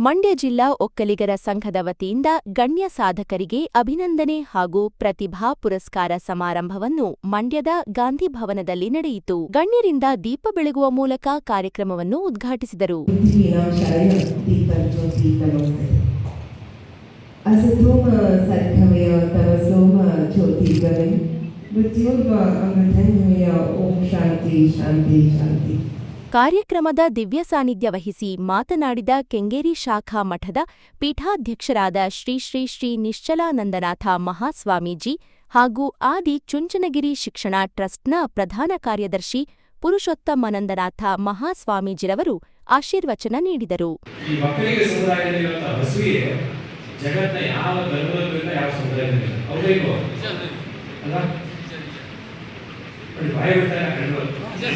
ಮಂಡ್ಯ ಜಿಲ್ಲಾ ಒಕ್ಕಲಿಗರ ಸಂಘದ ವತಿಯಿಂದ ಗಣ್ಯ ಸಾಧಕರಿಗೆ ಅಭಿನಂದನೆ ಹಾಗೂ ಪ್ರತಿಭಾ ಪುರಸ್ಕಾರ ಸಮಾರಂಭವನ್ನು ಮಂಡ್ಯದ ಗಾಂಧಿ ಭವನದಲ್ಲಿ ನಡೆಯಿತು. ಗಣ್ಯರಿಂದ ದೀಪ ಬೆಳಗುವ ಮೂಲಕ ಕಾರ್ಯಕ್ರಮವನ್ನು ಉದ್ಘಾಟಿಸಿದರು. ಶಾಂತಿ ಶಾಂತಿ ಶಾಂತಿ. ಕಾರ್ಯಕ್ರಮದ ದಿವ್ಯ ಸಾನ್ನಿಧ್ಯ ವಹಿಸಿ ಮಾತನಾಡಿದ ಕೆಂಗೇರಿ ಶಾಖಾ ಮಠದ ಪೀಠಾಧ್ಯಕ್ಷರಾದ ಶ್ರೀ ಶ್ರೀ ಶ್ರೀ ನಿಶ್ಚಲಾನಂದನಾಥ ಮಹಾಸ್ವಾಮೀಜಿ ಹಾಗೂ ಆದಿ ಚುಂಚನಗಿರಿ ಶಿಕ್ಷಣ ಟ್ರಸ್ಟ್ನ ಪ್ರಧಾನ ಕಾರ್ಯದರ್ಶಿ ಪುರುಷೋತ್ತಮಾನಂದನಾಥ ಮಹಾಸ್ವಾಮೀಜಿರವರು ಆಶೀರ್ವಚನ ನೀಡಿದರು.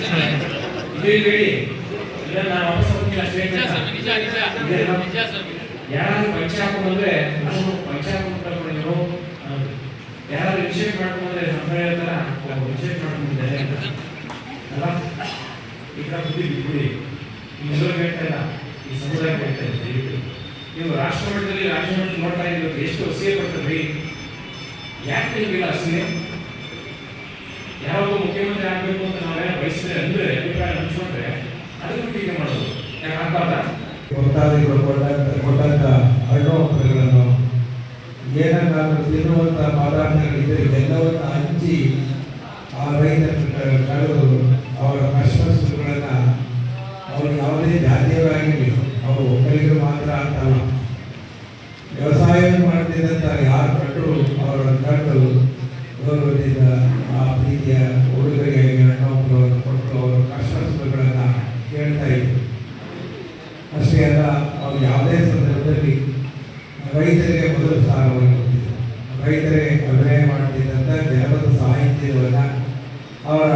ಯಾವ ಧರ್ಮದಲ್ಲೂ ಇಲ್ಲ ನಾನು ವಾಪಸ್ ಹೋಗ್ತೀನಿ ಸ್ಟೇಟ್ಮೆಂಟ್ ಯಾರು ಪಂಚ ಹಾಕೊಂಡ್ರೆ ನಾನು ಪಂಚ ನೀವು ಯಾರು ಇನಿಷಿಯೇಟ್ ಮಾಡ್ಕೊಂಡ್ರೆ ಸಂಪ್ರದಾಯ ತರ ಇನಿಷಿಯೇಟ್ ಮಾಡ್ಕೊಂಡಿದ್ದಾರೆ ಅಲ್ಲ ಈ ಕಡೆ ಬುದ್ಧಿ ಬಿಟ್ಬಿಡಿ. ಎಲ್ಲರೂ ಹೇಳ್ತಾ ಇಲ್ಲ ಈ ಸಮುದಾಯ ಹೇಳ್ತಾ ಇಲ್ಲ ದಯವಿಟ್ಟು. ನೀವು ರಾಷ್ಟ್ರ ಮಟ್ಟದಲ್ಲಿ ರಾಜ್ಯ ಮಟ್ಟದಲ್ಲಿ ನೋಡ್ತಾ ಇದ್ದೀವಿ ಎಷ್ಟು ಅಸೂಯೆ ಪಡ್ತೀರಿ ಯಾಕೆ ನಿಮಗಿಲ್ಲ ಅಸೂಯೆ ಯಾವಾಗ ಮುಖ್ಯಮಂತ್ರಿ ಆಗಬೇಕು ಅಂತ ನಾವೇನೋ ಬಯಸಿದ್ರೆ ಅಂದ್ರೆ ಅಭಿಪ್ರಾಯ ಹಂಚ್ಕೊಂಡ್ರೆ ಅದನ್ನು ಟೀಕೆ ಮಾಡೋದು. ಯಾಕೆ ಆಗ್ಬಾರ್ದ? ಭಕ್ತಾದಿಗಳು ಕೊಟ್ಟಂತ ಹಂಪಲುಗಳನ್ನು ಏನನ್ನಾದರೂ ತಿನ್ನುವಂತ ಪದಾರ್ಥಗಳಿದ್ದರೆ ಎಲ್ಲವನ್ನ ಹಂಚಿ ಆ ರೈತರ ಕಳೆದು ಅವರ ಕಷ್ಟ ಸುಖಗಳನ್ನು ಅವರು ಯಾವುದೇ ಜಾತಿಯವರಾಗಿರಲಿ, ಅವರು ಒಕ್ಕಲಿಗರು ಮಾತ್ರ ಅಂತಲ್ಲ. ವ್ಯವಸಾಯ ಮಾಡ್ತಿದ್ದಂತ ಯಾರು ಕಂಡು ಅವರನ್ನು ಕಂಡು ಗೌರವದಿಂದ ಆ ಪ್ರೀತಿಯ ಉಡುಗೊರೆಗೆ ಹಣ್ಣು ಹಂಪಲುಗಳನ್ನು ಕೊಟ್ಟು ಅವರ ಕಷ್ಟ ಸುಖಗಳನ್ನು ಕೇಳ್ತಾ ಇದ್ರು ಅಷ್ಟೇ ಅಲ್ಲ ಅವರು ಯಾವುದೇ ಸಂದರ್ಭದಲ್ಲಿ ರೈತರಿಗೆ ಮೊದಲು ಸ್ಥಾನವನ್ನು ಕೊಟ್ಟಿದ್ದರು ರೈತರೇ ಅಭಿನಯ ಮಾಡುತ್ತಿದ್ದಂಥ ಜನಪದ ಸಾಹಿತ್ಯವನ್ನು ಅವರ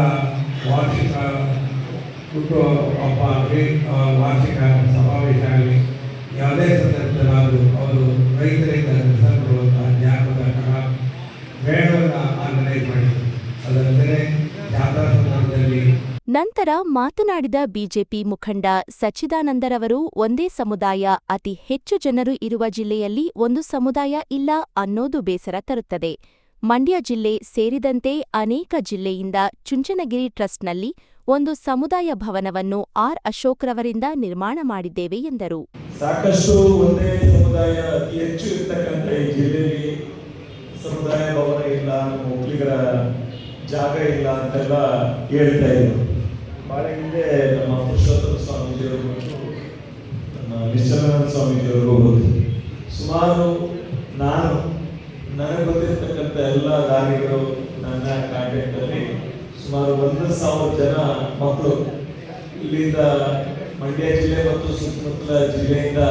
ವಾರ್ಷಿಕ ಹುಟ್ಟು ಹಬ್ಬ ಆಗಲಿ ವಾರ್ಷಿಕ ಸಮಾವೇಶ ಆಗಲಿ ಮಾತನಾಡಿದ ಬಿಜೆಪಿ ಮುಖಂಡ ಸಚ್ಚಿದಾನಂದರವರು, ಒಂದೇ ಸಮುದಾಯ, ಅತಿ ಹೆಚ್ಚು ಜನರು ಇರುವ ಜಿಲ್ಲೆಯಲ್ಲಿ ಒಂದು ಸಮುದಾಯ ಇಲ್ಲ ಅನ್ನೋದು ಬೇಸರ ತರುತ್ತದೆ. ಮಂಡ್ಯ ಜಿಲ್ಲೆ ಸೇರಿದಂತೆ ಅನೇಕ ಜಿಲ್ಲೆಯಿಂದ ಚುಂಚನಗಿರಿ ಟ್ರಸ್ಟ್ನಲ್ಲಿ ಒಂದು ಸಮುದಾಯ ಭವನವನ್ನು ಆರ್. ಅಶೋಕ್ರವರಿಂದ ನಿರ್ಮಾಣ ಮಾಡಿದ್ದೇವೆ ಎಂದರು. ಸಾಕಷ್ಟು ಒಂದೇ ಸಮುದಾಯ, ಅತಿ ಹೆಚ್ಚು ಇರ್ತಕ್ಕಂಥ ಜಿಲ್ಲೆಯಲ್ಲಿ ಸಮುದಾಯ ಭವನ ಇಲ್ಲ ಜಾಗ ಇಲ್ಲ ಅಂತೆಲ್ಲ ಹೇಳ್ತಾ ಇದ್ರು. ಭಾಳ ಹಿಂದೆ ನಮ್ಮ ಪುರುಷೋತ್ತಮ ಸ್ವಾಮೀಜಿಯವರು ನಮ್ಮ ನಿಶ್ಚಲಾನಂದ ಸ್ವಾಮೀಜಿಯವರು ಸುಮಾರು ನಾನು ನನಗೆ ಗೊತ್ತಿರ್ತಕ್ಕಂಥ ಎಲ್ಲ ದಾನಿಗಳು ನನ್ನ ಕಾಂಟ್ಯಾಕ್ಟಲ್ಲಿ ಸುಮಾರು ಒಂದು ಸಾವಿರ ಜನ ಮಕ್ಕಳು. ಇಲ್ಲಿಂದ ಮಂಡ್ಯ ಜಿಲ್ಲೆ ಮತ್ತು ಸುತ್ತಮುತ್ತಲ ಜಿಲ್ಲೆಯಿಂದ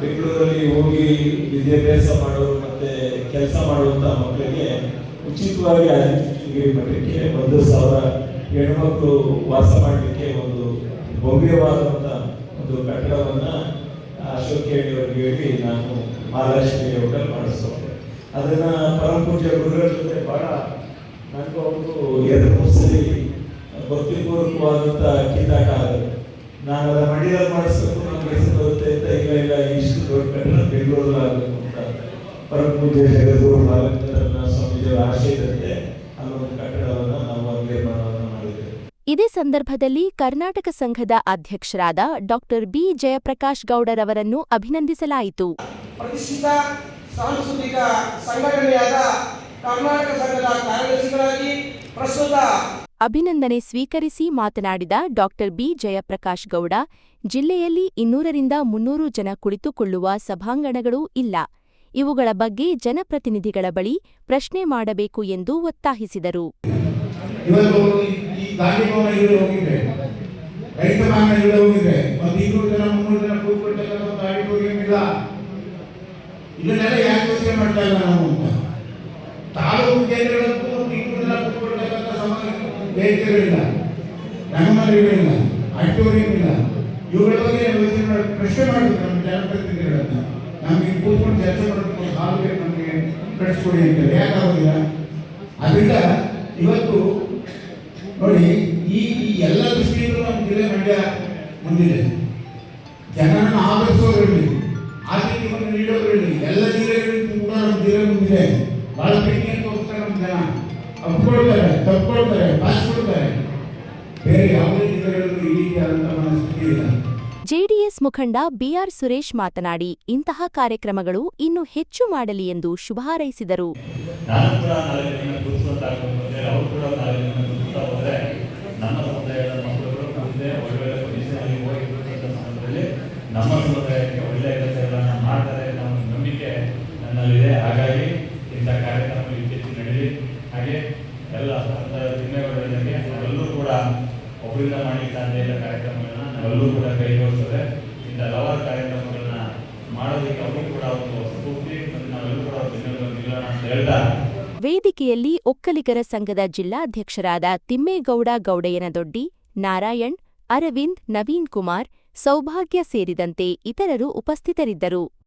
ಬೆಂಗಳೂರಲ್ಲಿ ಹೋಗಿ ವಿದ್ಯಾಭ್ಯಾಸ ಮಾಡೋರು ಮತ್ತೆ ಕೆಲಸ ಮಾಡುವಂಥ ಮಕ್ಕಳಿಗೆ ಉಚಿತವಾಗಿ ಆದಿತ್ಯಗಿರಿ ಮಾಡಲಿಕ್ಕೆ ಒಂದು ಸಾವಿರ ಹೆಣ್ಮಕ್ಳು ವಾಸ ಮಾಡಲಿಕ್ಕೆ ಒಂದು ಭವ್ಯವಾದಂಥ ಒಂದು ಕಟ್ಟಡವನ್ನು ಅಶೋಕ್ ಅವರಿಗೆ ಹೇಳಿ ನಾನು ಮಹಾಲಕ್ಷ್ಮಿ ಹೋಟೆಲ್ ಮಾಡಿಸ್ಕೊಂಡೆ. ಅದನ್ನು ಪರಮ ಪೂಜ್ಯ ಗುರುಗಳ ಜೊತೆ ಭಾಳ ನನಗೂ ಅವರು ಎರಡು ಮೂರು ಸರಿ ಭಕ್ತಿಪೂರ್ವಕವಾದಂಥ ಕಿತ್ತಾಟ ಆಗುತ್ತೆ. ನಾನು ಅದರ ಮಂಡ್ಯದಲ್ಲಿ ಮಾಡಿಸ್ಬೇಕು ನಮ್ಗೆ ಹೆಸರು ಬರುತ್ತೆ ಅಂತ ಇಲ್ಲ ಇಲ್ಲ, ಇಷ್ಟು ದೊಡ್ಡ ಕಟ್ಟಡ ಬೆಂಗಳೂರಲ್ಲಿ ಆಗಬೇಕು ಅಂತ ಪರಮ ಪೂಜ್ಯ ಜಗದ್ಗುರು ಬಾಲಚಂದ್ರನ ಸ್ವಾಮೀಜಿಯವರ ಆಶಯದಂತೆ ಅಲ್ಲೊಂದು ಕಟ್ಟಡವನ್ನು ಇದೇ ಸಂದರ್ಭದಲ್ಲಿ ಕರ್ನಾಟಕ ಸಂಘದ ಅಧ್ಯಕ್ಷರಾದ ಡಾಕ್ಟರ್ ಬಿ ಜಯಪ್ರಕಾಶ್ ಗೌಡರವರನ್ನು ಅಭಿನಂದಿಸಲಾಯಿತು. ಪ್ರತಿಷ್ಠಿತ ಸಾಂಸ್ಕೃತಿಕ ಸಂಘಟನೆಯಾದ ಕರ್ನಾಟಕ ಸಂಘದ ಕಾರ್ಯದರ್ಶಿಗಳಾಗಿ ಪ್ರಸ್ತುತ ಅಭಿನಂದನೆ ಸ್ವೀಕರಿಸಿ ಮಾತನಾಡಿದ ಡಾಕ್ಟರ್ ಬಿ ಜಯಪ್ರಕಾಶ್ ಗೌಡ ಜಿಲ್ಲೆಯಲ್ಲಿ ಇನ್ನೂರರಿಂದ ಮುನ್ನೂರು ಜನ ಕುಳಿತುಕೊಳ್ಳುವ ಸಭಾಂಗಣಗಳೂ ಇಲ್ಲ. ಇವುಗಳ ಬಗ್ಗೆ ಜನಪ್ರತಿನಿಧಿಗಳ ಬಳಿ ಪ್ರಶ್ನೆ ಮಾಡಬೇಕು ಎಂದು ಒತ್ತಾಯಿಸಿದರು. ಭವನ ಇವರು ಹೋಗಿದ್ರೆ. ರೈತ ಭವನ ಇಲ್ಲದೆ ಹೋಗಿದ್ರೆ. ಒಂದು ಇನ್ನೂರು ಜನ ಮುನ್ನೂರು ಜನ ಕೂತ್ಕೊಳ್ತಕ್ಕಂಥ ಒಂದು ಆಡಿಟೋರಿಯಂ ಇಲ್ಲ ಇದನ್ನೆಲ್ಲ ಯಾಕೆ ಯೋಚನೆ ಮಾಡ್ತಾ ಇಲ್ಲ ನಾವು ಅಂತ. ತಾಲೂಕು ಕೇಂದ್ರಗಳಂತೂ ಒಂದು ಇನ್ನೂರು ಜನ ಕೂತ್ಕೊಳ್ತಕ್ಕಂಥ ಸಮಾನ ವೇದಿಕೆಗಳಿಲ್ಲ ರಂಗಮಂದಿರಗಳಿಲ್ಲ ಆಡಿಟೋರಿಯಂ ಇಲ್ಲ. ಇವುಗಳ ಬಗ್ಗೆ ಯೋಚನೆ ಮಾಡಿ, ಪ್ರಶ್ನೆ ಮಾಡಬೇಕು ನಮ್ಮ ಜನಪ್ರತಿನಿಧಿಗಳನ್ನ. ನಮಗೆ ಕೂತ್ಕೊಂಡು ಚರ್ಚೆ ಮಾಡಬೇಕು ಹಾಲು ನಮಗೆ. ಕಳಿಸ್ಕೊಡಿ ಅಂತ. ಯಾಕಾಗಿಲ್ಲ ಅದರಿಂದ ಇವತ್ತು ನೋಡಿ ಈ ಈ ಎಲ್ಲ ದೃಷ್ಟಿಯಿಂದ ನಮ್ಮ ಜಿಲ್ಲೆ ಮಂಡ್ಯ ಮುಂದಿದೆ ಜನರನ್ನು ಆಧರಿಸೋದ್ರಲ್ಲಿ ಲೀಡರ್ಗಳಲ್ಲಿ ಎಲ್ಲ ಜಿಲ್ಲೆಗಳಿಂದ ಕೂಡ ನಮ್ಮ ಜಿಲ್ಲೆ ಮುಂದಿದೆ ಬಹಳ ಪ್ರೀತಿ ಅಂತ ಹೋಗ್ತಾರೆ ನಮ್ಮ ಜನ. ಒಪ್ಕೊಳ್ತಾರೆ ತಪ್ಕೊಳ್ತಾರೆ ಬಾಚಿಕೊಳ್ತಾರೆ ಬೇರೆ ಯಾವುದೇ ಜಿಲ್ಲೆಗಳಲ್ಲೂ ಈ ರೀತಿಯಾದಂಥ ಮನಸ್ಥಿತಿ ಇಲ್ಲ. ಜೆಡಿಎಸ್ ಮುಖಂಡ ಬಿಆರ್ ಸುರೇಶ್ ಮಾತನಾಡಿ ಇಂತಹ ಕಾರ್ಯಕ್ರಮಗಳು ಇನ್ನು ಹೆಚ್ಚು ಮಾಡಲಿ ಎಂದು ಶುಭ ಹಾರೈಸಿದರು ನಾನು ಕೂಡ ನಾಲ್ಕು ಜನ ಗುರುತಿಸುವಂತಾಗಬೇಕು ಅಂದರೆ ಅವರು ಕೂಡ ನಾಲ್ಕು ಜನ ಗುರುತಿಸ್ತಾ ಹೋದರೆ ನಮ್ಮ ಸಮುದಾಯದ ಮಕ್ಕಳುಗಳು ಮುಂದೆ ಒಳ್ಳೊಳ್ಳೆ ಪೊಸಿಷನಲ್ಲಿ ಹೋಗಿರ್ತಕ್ಕಂಥ ಸಂದರ್ಭದಲ್ಲಿ ನಮ್ಮ ಸಮುದಾಯಕ್ಕೆ ಒಳ್ಳೆಯ ಕೆಲಸಗಳನ್ನು ಮಾಡ್ತಾರೆ ಒಂದು ನಂಬಿಕೆ ನನ್ನಲ್ಲಿದೆ. ಹಾಗಾಗಿ ಇಂಥ ಕಾರ್ಯಕ್ರಮ ಇತ್ತೀಚೆಗೆ ನಡೆಯಲಿ ಹಾಗೆ ಎಲ್ಲ ತಿಮ್ಮೇಗೌಡರಿಗೆ ನಾವೆಲ್ಲರೂ ಕೂಡ ಒಬ್ಬರಿಂದ ಮಾಡಲಿಕ್ಕೆ ಸಾಧ್ಯ ಇಲ್ಲ ಕಾರ್ಯಕ್ರಮಗಳನ್ನ ನಾವೆಲ್ಲರೂ ಕೂಡ ಕೈಗೊಳಿಸ್ತದೆ ಇಂಥ ಹಲವಾರು ಕಾರ್ಯಕ್ರಮಗಳನ್ನ ಮಾಡೋದಕ್ಕೆ ಅವರು ಕೂಡ ಒಂದು ಸ್ಫೂರ್ತಿ ಮತ್ತು ನಾವೆಲ್ಲರೂ ಕೂಡ ನಿಲ್ಲೋಣ ಅಂತ ಹೇಳ್ತಾ ವೇದಿಕೆಯಲ್ಲಿ ಒಕ್ಕಲಿಗರ ಸಂಘದ ಜಿಲ್ಲಾಧ್ಯಕ್ಷರಾದ ತಿಮ್ಮೇಗೌಡ ಗೌಡಯ್ಯನದೊಡ್ಡಿ, ನಾರಾಯಣ್, ಅರವಿಂದ್, ನವೀನ್ ಕುಮಾರ್ ಸೌಭಾಗ್ಯ ಸೇರಿದಂತೆ ಇತರರು ಉಪಸ್ಥಿತರಿದ್ದರು.